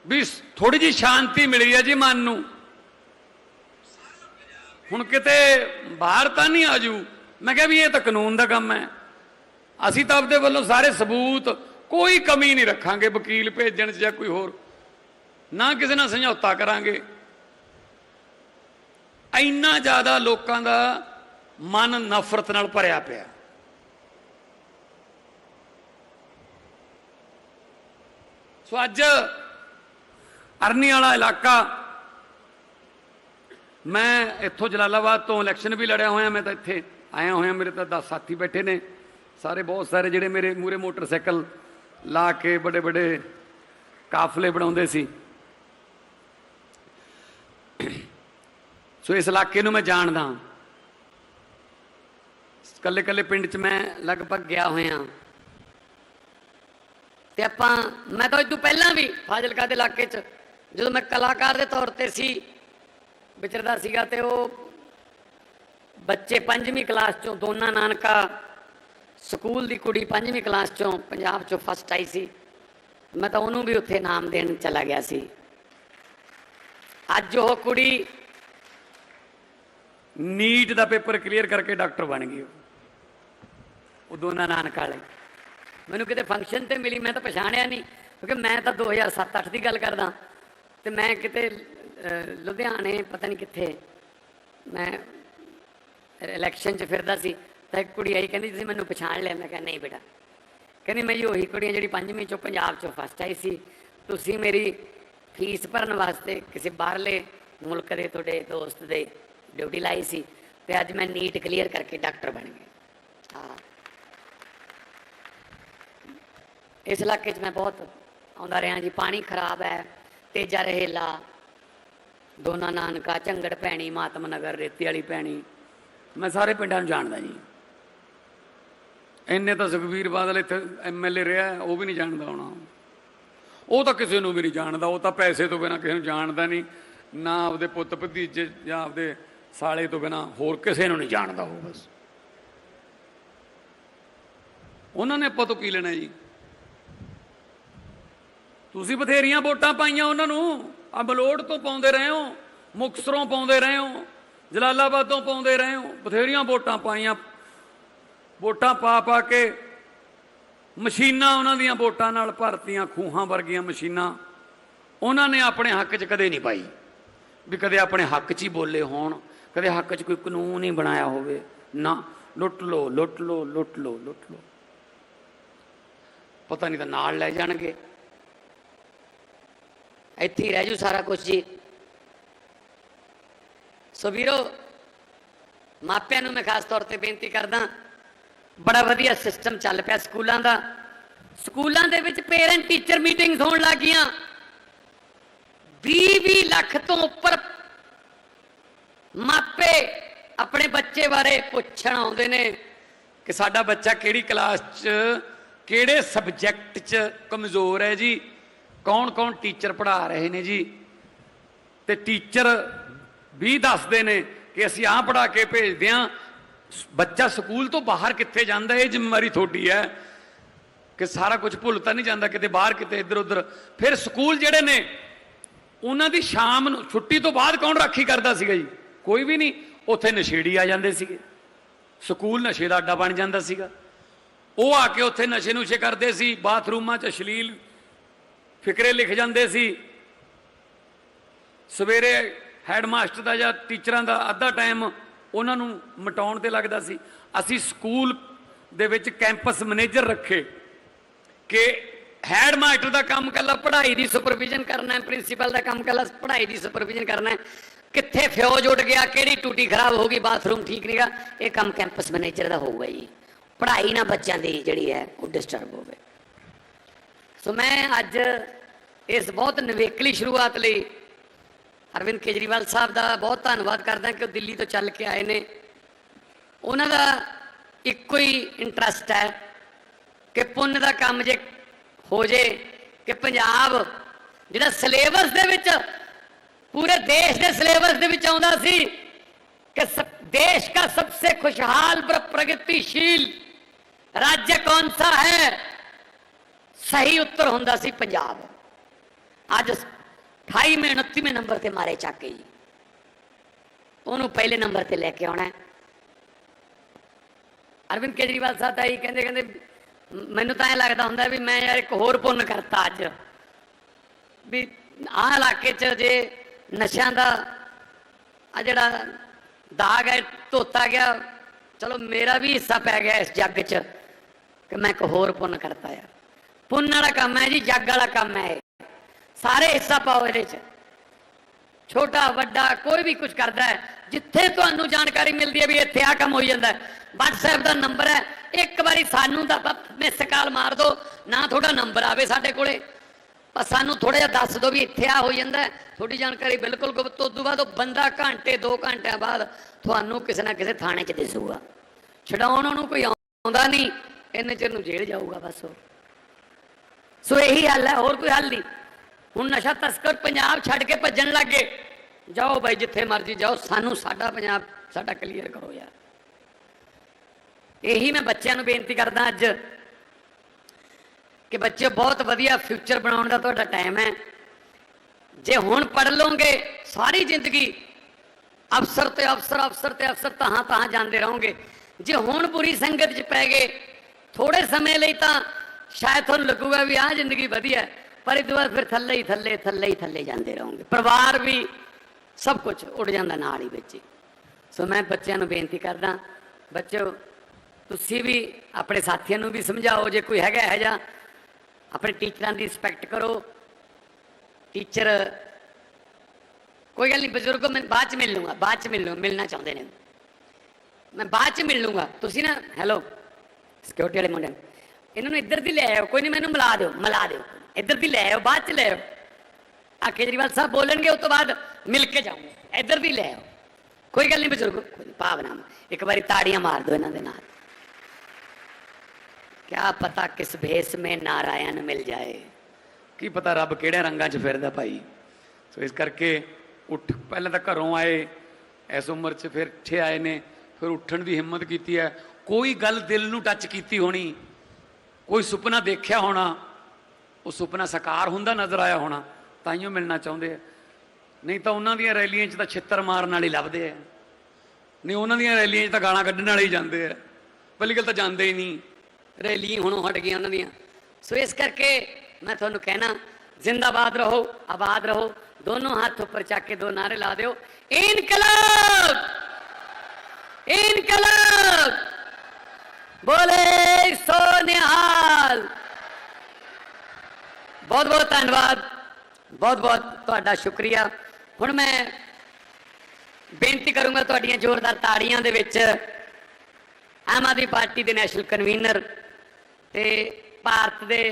ਵੀ ਥੋੜੀ ਜੀ ਸ਼ਾਂਤੀ ਮਿਲੀ ਹੈ ਜੀ ਮਨ ਨੂੰ। ਹੁਣ ਕਿਤੇ ਬਾਹਰ ਤਾਂ ਨਹੀਂ ਆਜੂ। ਮੈਂ ਕਿਹਾ ਵੀ ਇਹ ਤਾਂ ਕਾਨੂੰਨ ਦਾ ਕੰਮ ਹੈ। ਅਸੀਂ ਤਾਂ ਆਪਦੇ ਵੱਲੋਂ ਸਾਰੇ ਸਬੂਤ ਕੋਈ ਕਮੀ ਨਹੀਂ ਰੱਖਾਂਗੇ, ਵਕੀਲ ਭੇਜਣ 'ਚ ਜਾਂ ਕੋਈ ਹੋਰ। ਨਾ ਕਿਸੇ ਨਾਲ ਸਮਝੌਤਾ ਕਰਾਂਗੇ। ਇੰਨਾ ਜ਼ਿਆਦਾ ਲੋਕਾਂ ਦਾ ਮਨ ਨਫ਼ਰਤ ਨਾਲ ਭਰਿਆ ਪਿਆ। ਸੋ ਅੱਜ ਅਰਨੀ ਵਾਲਾ ਇਲਾਕਾ, ਮੈਂ ਇੱਥੋਂ ਜਲਾਲਾਬਾਦ ਤੋਂ ਇਲੈਕਸ਼ਨ ਵੀ ਲੜਿਆ ਹੋਇਆ, ਮੈਂ ਤਾਂ ਇੱਥੇ ਆਇਆ ਹੋਇਆ ਮੇਰੇ ਤਾਂ 10 ਸਾਥੀ ਬੈਠੇ ਨੇ। ਸਾਰੇ ਬਹੁਤ ਸਾਰੇ ਜਿਹੜੇ ਮੇਰੇ ਮੂਰੇ ਮੋਟਰਸਾਈਕਲ ਲਾ ਕੇ ਬੜੇ ਬੜੇ ਕਾਫਲੇ ਬਣਾਉਂਦੇ ਸੀ। ਸੋ ਇਸ ਇਲਾਕੇ ਨੂੰ ਮੈਂ ਜਾਣਦਾ ਕੱਲੇ ਕੱਲੇ ਪਿੰਡ 'ਚ ਮੈਂ ਲਗਭਗ ਗਿਆ ਹੋਇਆ ਤੇ ਆਪਾਂ, ਮੈਂ ਤਾਂ ਇਹ ਤੋਂ ਪਹਿਲਾਂ ਵੀ ਫਾਜ਼ਿਲਕਾ ਦੇ ਇਲਾਕੇ 'ਚ ਜਦੋਂ ਮੈਂ ਕਲਾਕਾਰ ਦੇ ਤੌਰ ਤੇ ਸੀ, ਵਿਚਰਦਾ ਸੀਗਾ ਤੇ ਉਹ ਬੱਚੇ ਪੰਜਵੀਂ ਕਲਾਸ ਚੋਂ ਦੋਨਾ ਨਾਨਕਾ, ਸਕੂਲ ਦੀ ਕੁੜੀ ਪੰਜਵੀਂ ਕਲਾਸ ਚੋਂ ਪੰਜਾਬ ਚੋਂ ਫਸਟ ਆਈ ਸੀ। ਮੈਂ ਤਾਂ ਉਹਨੂੰ ਵੀ ਉੱਥੇ ਨਾਮ ਦੇਣ ਚਲਾ ਗਿਆ ਸੀ। ਅੱਜ ਉਹ ਕੁੜੀ ਨੀਟ ਦਾ ਪੇਪਰ ਕਲੀਅਰ ਕਰਕੇ ਡਾਕਟਰ ਬਣ ਗਈ ਉਹ। ਦੋਨਾਂ ਦੋਨਾ ਨਾਨਕ ਵਾਲੇ। ਮੈਨੂੰ ਕਿਤੇ ਫੰਕਸ਼ਨ ਤੇ ਮਿਲੀ, ਮੈਂ ਤਾਂ ਪਛਾਣਿਆ ਨਹੀਂ, ਕਿਉਂਕਿ ਮੈਂ ਤਾਂ 2007-8 ਦੀ ਗੱਲ ਕਰਦਾ। ਤੇ ਮੈਂ ਕਿਤੇ ਲੁਧਿਆਣੇ, ਪਤਾ ਨਹੀਂ ਕਿੱਥੇ, ਮੈਂ ਇਲੈਕਸ਼ਨ 'ਚ ਫਿਰਦਾ ਸੀ, ਤਾਂ ਇੱਕ ਕੁੜੀ ਆਈ, ਕਹਿੰਦੀ ਤੁਸੀਂ ਮੈਨੂੰ ਪਛਾਣ ਲਿਆ? ਮੈਂ ਕਿਹਾ, ਨਹੀਂ ਬੇਟਾ। ਕਹਿੰਦੀ ਮੈਂ ਜੀ ਉਹੀ ਕੁੜੀਆਂ ਜਿਹੜੀ ਪੰਜਵੀਂ ਚੋਂ ਪੰਜਾਬ ਚੋਂ ਫਸਟ ਆਈ ਸੀ। ਤੁਸੀਂ ਮੇਰੀ ਫੀਸ ਭਰਨ ਵਾਸਤੇ ਕਿਸੇ ਬਾਹਰਲੇ ਮੁਲਕ ਦੇ, ਤੁਹਾਡੇ ਦੋਸਤ ਦੇ ਡਿਊਟੀ ਲਾਈ ਸੀ ਤੇ ਅੱਜ ਮੈਂ ਨੀਟ ਕਲੀਅਰ ਕਰਕੇ ਡਾਕਟਰ ਬਣ ਗਿਆ। ਹਾਂ। ਇਸ ਇਲਾਕੇ 'ਚ ਮੈਂ ਬਹੁਤ ਆਉਂਦਾ ਰਿਹਾ ਜੀ। ਪਾਣੀ ਖਰਾਬ ਹੈ, ਤੇਜਾ ਰਹੇਲਾ ਦੋਨਾ ਨਾਨਕਾ, ਝੰਗੜ ਪੈਣੀ, ਮਾਤਮ ਨਗਰ, ਰੇਤੀ ਵਾਲੀ ਪੈਣੀ। ਮੈਂ ਸਾਰੇ ਪਿੰਡਾਂ ਨੂੰ ਜਾਣਦਾ ਜੀ। ਇੰਨੇ ਤਾਂ ਸੁਖਵੀਰ ਬਾਦਲ ਇੱਥੇ ਐਮਐਲਏ ਰਿਹਾ, ਉਹ ਵੀ ਨਹੀਂ ਜਾਣਦਾ ਹੋਣਾ। ਉਹ ਤਾਂ ਕਿਸੇ ਨੂੰ ਵੀ ਨਹੀਂ ਜਾਣਦਾ, ਉਹ ਤਾਂ ਪੈਸੇ ਤੋਂ ਬਿਨਾ ਕਿਸੇ ਨੂੰ ਜਾਣਦਾ ਨਹੀਂ। ਨਾ ਆਪਦੇ ਪੁੱਤ ਭਤੀਜੇ ਜਾਂ ਆਪਦੇ ਸਾਲੇ ਤੋਂ ਬਿਨਾ ਹੋਰ ਕਿਸੇ ਨੂੰ ਨਹੀਂ ਜਾਣਦਾ ਉਹ ਬਸ। ਉਹਨਾਂ ਨੇ ਆਪਾਂ ਤੋਂ ਕੀ ਲੈਣਾ ਜੀ? ਤੁਸੀਂ ਬਥੇਰੀਆਂ ਵੋਟਾਂ ਪਾਈਆਂ ਉਹਨਾਂ ਨੂੰ। ਆ ਬਲੋੜ ਤੋਂ ਪਾਉਂਦੇ ਰਹੇ ਹੋ, ਮੁਕਸਰੋਂ ਪਾਉਂਦੇ ਰਹੇ ਹੋ। ਜਲਾਲਾਬਾਦੋਂ ਪਾਉਂਦੇ ਰਹੇ ਹੋ, ਬਥੇਰੀਆਂ ਵੋਟਾਂ ਪਾਈਆਂ। ਵੋਟਾਂ ਪਾ ਪਾ ਕੇ ਮਸ਼ੀਨਾਂ ਉਹਨਾਂ ਦੀਆਂ ਵੋਟਾਂ ਨਾਲ ਭਰਤੀਆਂ, ਖੂਹਾਂ ਵਰਗੀਆਂ ਮਸ਼ੀਨਾਂ। ਉਹਨਾਂ ਨੇ ਆਪਣੇ ਹੱਕ 'ਚ ਕਦੇ ਨਹੀਂ ਪਾਈ ਵੀ ਕਦੇ ਆਪਣੇ ਹੱਕ 'ਚ ਹੀ ਬੋਲੇ ਹੋਣ, ਕਦੇ ਹੱਕ 'ਚ ਕੋਈ ਕਾਨੂੰਨ ਹੀ ਬਣਾਇਆ ਹੋਵੇ। ਨਾ, ਲੁੱਟ ਲੋ ਲੁੱਟ ਲੋ ਲੁੱਟ ਲੋ ਲੁੱਟ ਲੋ ਪਤਾ ਨਹੀਂ ਤਾਂ ਨਾਲ ਲੈ ਜਾਣਗੇ। ਇੱਥੇ ਹੀ ਰਹਿ ਜੂ ਸਾਰਾ ਕੁਝ ਜੀ। ਸੋ ਵੀਰੋ, ਮਾਪਿਆਂ ਨੂੰ ਮੈਂ ਖਾਸ ਤੌਰ ਤੇ ਬੇਨਤੀ ਕਰਦਾ, ਬੜਾ ਵਧੀਆ ਸਿਸਟਮ ਚੱਲ ਪਿਆ ਸਕੂਲਾਂ ਦਾ। ਸਕੂਲਾਂ ਦੇ ਵਿੱਚ ਪੇਰੈਂਟ ਟੀਚਰ ਮੀਟਿੰਗਸ ਹੋਣ ਲੱਗੀਆਂ 20-20 ਲੱਖ ਤੋਂ ਉੱਪਰ ਮਾਪੇ ਆਪਣੇ ਬੱਚੇ ਬਾਰੇ ਪੁੱਛਣ ਆਉਂਦੇ ਨੇ ਕਿ ਸਾਡਾ ਬੱਚਾ ਕਿਹੜੀ ਕਲਾਸ 'ਚ, ਕਿਹੜੇ ਸਬਜੈਕਟ 'ਚ ਕਮਜ਼ੋਰ ਹੈ ਜੀ, ਕੌਣ-ਕੌਣ ਟੀਚਰ ਪੜ੍ਹਾ ਰਹੇ ਨੇ ਜੀ। ਤੇ ਟੀਚਰ ਵੀ ਦੱਸਦੇ ਨੇ ਕਿ ਅਸੀਂ ਆਹ ਪੜ੍ਹਾ ਕੇ ਭੇਜਦੇ ਹਾਂ। ਬੱਚਾ ਸਕੂਲ ਤੋਂ ਬਾਹਰ ਕਿੱਥੇ ਜਾਂਦਾ, ਇਹ ਜ਼ਿੰਮੇਵਾਰੀ ਤੁਹਾਡੀ ਹੈ ਕਿ ਸਾਰਾ ਕੁਝ ਭੁੱਲ ਤਾਂ ਨਹੀਂ ਜਾਂਦਾ ਕਿਤੇ ਬਾਹਰ, ਕਿਤੇ ਇੱਧਰ ਉੱਧਰ। ਫਿਰ ਸਕੂਲ ਜਿਹੜੇ ਨੇ, ਉਹਨਾਂ ਦੀ ਸ਼ਾਮ ਨੂੰ ਛੁੱਟੀ ਤੋਂ ਬਾਅਦ ਕੌਣ ਰਾਖੀ ਕਰਦਾ ਸੀਗਾ ਜੀ? ਕੋਈ ਵੀ ਨਹੀਂ। ਉੱਥੇ ਨਸ਼ੇੜੀ ਆ ਜਾਂਦੇ ਸੀਗੇ। ਸਕੂਲ ਨਸ਼ੇ ਦਾ ਅੱਡਾ ਬਣ ਜਾਂਦਾ ਸੀਗਾ। ਉਹ ਆ ਕੇ ਉੱਥੇ ਨਸ਼ੇ ਨੁਸ਼ੇ ਕਰਦੇ ਸੀ, ਬਾਥਰੂਮਾਂ 'ਚ ਅਸ਼ਲੀਲ ਫਿਕਰੇ ਲਿਖ ਜਾਂਦੇ ਸੀ। ਸਵੇਰੇ ਹੈਡਮਾਸਟਰ ਦਾ ਜਾਂ ਟੀਚਰਾਂ ਦਾ ਅੱਧਾ ਟਾਈਮ ਉਹਨਾਂ ਨੂੰ ਮਟਾਉਣ ਤੇ ਲੱਗਦਾ ਸੀ। ਅਸੀਂ ਸਕੂਲ ਦੇ ਵਿੱਚ ਕੈਂਪਸ ਮੈਨੇਜਰ ਰੱਖੇ ਕਿ ਹੈਡਮਾਸਟਰ ਦਾ ਕੰਮ ਕੱਲਾ ਪੜ੍ਹਾਈ ਦੀ ਸੁਪਰਵਿਜ਼ਨ ਕਰਨਾ ਹੈ ਪ੍ਰਿੰਸੀਪਲ ਦਾ ਕੰਮ ਕੱਲਾ ਪੜ੍ਹਾਈ ਦੀ ਸੁਪਰਵਿਜ਼ਨ ਕਰਨਾ ਹੈ। ਕਿੱਥੇ ਫਿਊਜ਼ ਉੱਡ ਗਿਆ, ਕਿਹੜੀ ਟੂਟੀ ਖਰਾਬ ਹੋ ਗਈ ਬਾਥਰੂਮ ਠੀਕ ਨਹੀਂਗਾ ਇਹ ਕੰਮ ਕੈਂਪਸ ਮੈਨੇਜਰ ਦਾ ਹੋਊਗਾ ਜੀ। ਪੜ੍ਹਾਈ ਨਾ ਬੱਚਿਆਂ ਦੀ ਜਿਹੜੀ ਹੈ, ਉਹ ਡਿਸਟਰਬ ਹੋਵੇ। ਸੋ ਮੈਂ ਅੱਜ ਇਸ ਬਹੁਤ ਨਵੇਕਲੀ ਸ਼ੁਰੂਆਤ ਲਈ ਅਰਵਿੰਦ ਕੇਜਰੀਵਾਲ ਸਾਹਿਬ ਦਾ ਬਹੁਤ ਧੰਨਵਾਦ ਕਰਦਾ ਕਿ ਉਹ ਦਿੱਲੀ ਤੋਂ ਚੱਲ ਕੇ ਆਏ ਨੇ। ਉਹਨਾਂ ਦਾ ਇੱਕੋ ਹੀ ਇੰਟਰਸਟ ਹੈ ਕਿ ਪੁੰਨ ਦਾ ਕੰਮ ਜੇ ਹੋ ਜੇ, ਕਿ ਪੰਜਾਬ ਜਿਹੜਾ ਸਿਲੇਬਸ ਦੇ ਵਿੱਚ, ਪੂਰੇ ਦੇਸ਼ ਦੇ ਸਿਲੇਬਸ ਦੇ ਵਿੱਚ ਆਉਂਦਾ ਸੀ, ਕਿ ਦੇਸ਼ ਦਾ ਸਭ ਤੋਂ ਖੁਸ਼ਹਾਲ ਪ੍ਰਗਤੀਸ਼ੀਲ ਰਾਜ ਕੌਣ ਸਾ ਹੈ? ਸਹੀ ਉੱਤਰ ਹੁੰਦਾ ਸੀ ਪੰਜਾਬ। ਅੱਜ 28ਵੇਂ 29ਵੇਂ ਨੰਬਰ ਤੇ ਮਾਰੇ ਚੱਕ ਜੀ। ਉਹਨੂੰ ਪਹਿਲੇ ਨੰਬਰ ਤੇ ਲੈ ਕੇ ਆਉਣਾ ਅਰਵਿੰਦ ਕੇਜਰੀਵਾਲ ਸਾਹਿਬ ਤਾਂ ਇਹ ਕਹਿੰਦੇ ਕਹਿੰਦੇ, ਮੈਨੂੰ ਤਾਂ ਇਹ ਲੱਗਦਾ ਹੁੰਦਾ ਵੀ ਮੈਂ ਯਾਰ ਇੱਕ ਹੋਰ ਪੁੰਨ ਕਰਤਾ ਅੱਜ। ਵੀ ਆਹ ਇਲਾਕੇ 'ਚ ਜੇ ਨਸ਼ਿਆਂ ਦਾ ਆ ਜਿਹੜਾ ਦਾਗ ਹੈ, ਧੋਤਾ ਗਿਆ, ਚਲੋ ਮੇਰਾ ਵੀ ਹਿੱਸਾ ਪੈ ਗਿਆ ਇਸ ਜੱਗ 'ਚ, ਕਿ ਮੈਂ ਇੱਕ ਹੋਰ ਪੁੰਨ ਕਰਤਾ ਯਾਰ। ਪੁੰਨ ਵਾਲਾ ਕੰਮ ਹੈ ਜੀ, ਜੱਗ ਵਾਲਾ ਕੰਮ ਹੈ ਇਹ। ਸਾਰੇ ਹਿੱਸਾ ਪਾਓ ਇਹਦੇ 'ਚ। ਛੋਟਾ, ਵੱਡਾ, ਕੋਈ ਵੀ ਕੁਝ ਕਰਦਾ ਹੈ, ਜਿੱਥੇ ਤੁਹਾਨੂੰ ਜਾਣਕਾਰੀ ਮਿਲਦੀ ਹੈ ਵੀ ਇੱਥੇ ਆ ਕੰਮ ਹੋਈ ਜਾਂਦਾ ਹੈ। WhatsApp ਦਾ ਨੰਬਰ ਹੈ, ਇੱਕ ਵਾਰੀ ਸਾਨੂੰ ਤਾਂ ਮਿਸ ਕਾਲ ਮਾਰ ਦਿਓ ਨਾ ਤੁਹਾਡਾ ਨੰਬਰ ਆਵੇ ਸਾਡੇ ਕੋਲੇ। ਪਰ ਸਾਨੂੰ ਥੋੜਾ ਜਿਹਾ ਦੱਸ ਦਿਓ ਵੀ ਇੱਥੇ ਆ ਹੋ ਜਾਂਦਾ ਤੁਹਾਡੀ ਜਾਣਕਾਰੀ ਬਿਲਕੁਲ ਗੁਪਤ ਤੋਂ ਬਾਅਦ ਉਹ ਬੰਦਾ ਘੰਟੇ 2 ਘੰਟਿਆਂ ਬਾਅਦ ਤੁਹਾਨੂੰ ਕਿਸੇ ਨਾ ਕਿਸੇ ਥਾਣੇ 'ਚ ਦਿਸੂਗਾ। ਛਡਾਉਣ ਉਹਨੂੰ ਕੋਈ ਆਉਂਦਾ ਨਹੀਂ, ਇੰਨੇ ਚਿਰ ਨੂੰ ਜੇਲ੍ਹ ਜਾਊਗਾ ਬਸ ਉਹ। ਸੋ ਇਹੀ ਹੱਲ ਹੈ, ਹੋਰ ਕੋਈ ਹੱਲ ਨਹੀਂ। ਹੁਣ ਨਸ਼ਾ ਤਸਕਰ ਪੰਜਾਬ ਛੱਡ ਕੇ ਭੱਜਣ ਲੱਗੇ ਜਾਓ ਭਾਈ ਜਿੱਥੇ ਮਰਜ਼ੀ ਜਾਓ, ਸਾਨੂੰ ਸਾਡਾ ਪੰਜਾਬ, ਸਾਡਾ ਕਲੀਅਰ ਕਰੋ ਯਾਰ। ਇਹੀ ਮੈਂ ਬੱਚਿਆਂ ਨੂੰ ਬੇਨਤੀ ਕਰਦਾ ਅੱਜ ਕਿ ਬੱਚੇ ਬਹੁਤ ਵਧੀਆ ਫਿਊਚਰ ਬਣਾਉਣ ਦਾ ਤੁਹਾਡਾ ਟਾਈਮ ਹੈ। ਜੇ ਹੁਣ ਪੜ ਲਓਗੇ ਸਾਰੀ ਜ਼ਿੰਦਗੀ, ਅਫਸਰ ਤੇ ਅਫਸਰ ਅਫਸਰ ਤੇ ਅਫਸਰ ਤਹਾਂ ਤਹਾਂ ਜਾਂਦੇ ਰਹੋਗੇ। ਜੇ ਹੁਣ ਪੂਰੀ ਸੰਗਤ 'ਚ ਪੈ ਗਏ ਥੋੜੇ ਸਮੇਂ ਲਈ ਤਾਂ ਸ਼ਾਇਦ ਤੁਹਾਨੂੰ ਲੱਗੂਗਾ ਵੀ ਆਹ ਜ਼ਿੰਦਗੀ ਵਧੀਆ ਹੈ। ਪਰ ਇਹ ਤੋਂ ਬਾਅਦ ਫਿਰ ਥੱਲੇ ਹੀ ਥੱਲੇ ਥੱਲੇ ਹੀ ਥੱਲੇ ਜਾਂਦੇ ਰਹੋਗੇ। ਪਰਿਵਾਰ ਵੀ ਸਭ ਕੁਝ ਉੱਡ ਜਾਂਦਾ ਨਾਲ ਹੀ ਵਿੱਚ ਹੀ। ਸੋ ਮੈਂ ਬੱਚਿਆਂ ਨੂੰ ਬੇਨਤੀ ਕਰਦਾ ਬੱਚਿਓ ਤੁਸੀਂ ਵੀ ਆਪਣੇ ਸਾਥੀਆਂ ਨੂੰ ਵੀ ਸਮਝਾਓ ਜੇ ਕੋਈ ਹੈਗਾ ਹੈ ਜਾਂ ਆਪਣੇ ਟੀਚਰਾਂ ਦੀ ਰਿਸਪੈਕਟ ਕਰੋ। ਟੀਚਰ ਕੋਈ ਗੱਲ ਨਹੀਂ ਬਜ਼ੁਰਗੋ ਮੈਂ ਬਾਅਦ ਚ ਮਿਲ ਲੂੰਗਾ ਬਾਅਦ ਚ ਮਿਲ ਲੂੰਗਾ ਮਿਲਣਾ ਚਾਹੁੰਦੇ ਨੇ। ਮੈਂ ਬਾਅਦ ਚ ਮਿਲ ਲੂੰਗਾ ਤੁਸੀਂ ਨਾ ਹੈਲੋ ਸਿਕਿਉਰਿਟੀ ਵਾਲੇ ਮੁੰਡੇ ਨੂੰ, ਇਹਨਾਂ ਨੂੰ ਇੱਧਰ ਦੀ ਲੈ ਆਓ ਕੋਈ ਨਹੀਂ ਮੈਨੂੰ ਮਿਲਾ ਦਿਓ ਮਿਲਾ ਦਿਓ। ਇੱਧਰ ਦੀ ਲੈ ਆਓ, ਬਾਅਦ ਚ ਲੈ ਆਓ। ਆ ਕੇਜਰੀਵਾਲ ਸਾਹਿਬ ਬੋਲਣਗੇ ਉਸ ਤੋਂ ਬਾਅਦ ਮਿਲ ਕੇ ਜਾਊਂਗੇ। ਇੱਧਰ ਦੀ ਲੈ ਆਓ। ਕੋਈ ਗੱਲ ਨਹੀਂ ਬਜ਼ੁਰਗ ਭਾਵਨਾ ਇੱਕ ਵਾਰੀ ਤਾੜੀਆਂ ਮਾਰ ਦਿਓ ਇਹਨਾਂ ਦੇ ਨਾਲ। ਕਿਆ ਪਤਾ ਕਿਸ ਭੇਸ में ਨਾਰਾਇਣ ਮਿਲ ਜਾਏ। ਕੀ ਪਤਾ ਰੱਬ ਕਿਹੜੇ ਰੰਗਾਂ 'ਚ ਫਿਰਦਾ ਭਾਈ। ਸੋ ਇਸ ਕਰਕੇ ਉੱਠ, ਪਹਿਲਾਂ ਤਾਂ ਘਰੋਂ ਆਏ, ਇਸ ਉਮਰ 'ਚ ਫਿਰ ਇੱਥੇ ਆਏ ਨੇ, ਫਿਰ ਉੱਠਣ ਦੀ ਹਿੰਮਤ ਕੀਤੀ ਹੈ। ਕੋਈ ਗੱਲ ਦਿਲ ਨੂੰ ਟੱਚ ਕੀਤੀ ਹੋਣੀ, ਕੋਈ ਸੁਪਨਾ ਦੇਖਿਆ ਹੋਣਾ ਉਹ ਸੁਪਨਾ ਸਾਕਾਰ ਹੁੰਦਾ ਨਜ਼ਰ ਆਇਆ ਹੋਣਾ ਤਾਈਓ ਮਿਲਣਾ ਚਾਹੁੰਦੇ ਆ। ਨਹੀਂ ਤਾਂ ਉਹਨਾਂ ਦੀਆਂ ਰੈਲੀਆਂ 'ਚ ਤਾਂ ਛਿੱਤਰ ਮਾਰਨ ਵਾਲੇ ਲੱਭਦੇ ਆ। ਨਹੀਂ, ਉਹਨਾਂ ਦੀਆਂ ਰੈਲੀਆਂ 'ਚ ਤਾਂ ਗਾਲਾਂ ਕੱਢਣ ਵਾਲੇ ਹੀ ਜਾਂਦੇ ਆ। ਪਹਿਲੀ ਗੱਲ ਤਾਂ ਜਾਂਦੇ ਹੀ ਨਹੀਂ। ਰੈਲੀ ਹੁਣੋਂ ਹਟ ਗਈਆਂ ਉਹਨਾਂ ਦੀਆਂ। ਸੋ ਇਸ ਕਰਕੇ ਮੈਂ ਤੁਹਾਨੂੰ ਕਹਿਣਾ, ਜ਼ਿੰਦਾਬਾਦ ਰਹੋ, ਆਬਾਦ ਰਹੋ, ਦੋਨੋਂ ਹੱਥ ਉੱਪਰ ਚੱਕ ਕੇ ਦੋ ਨਾਰੇ ਲਾ ਦਿਓ। ਇਨਕਲਾਬ! ਇਨਕਲਾਬ! ਬੋਲੇ ਸੋ ਨਿਹਾਲ! ਬਹੁਤ ਬਹੁਤ ਧੰਨਵਾਦ। ਬਹੁਤ ਬਹੁਤ ਤੁਹਾਡਾ ਸ਼ੁਕਰੀਆ। ਹੁਣ ਮੈਂ ਬੇਨਤੀ ਕਰੂੰਗਾ ਤੁਹਾਡੀਆਂ ਜ਼ੋਰਦਾਰ ਤਾੜੀਆਂ ਦੇ ਵਿੱਚ ਆਮ ਆਦਮੀ ਪਾਰਟੀ ਦੇ ਨੈਸ਼ਨਲ ਕਨਵੀਨਰ ਤੇ ਭਾਰਤ ਦੇ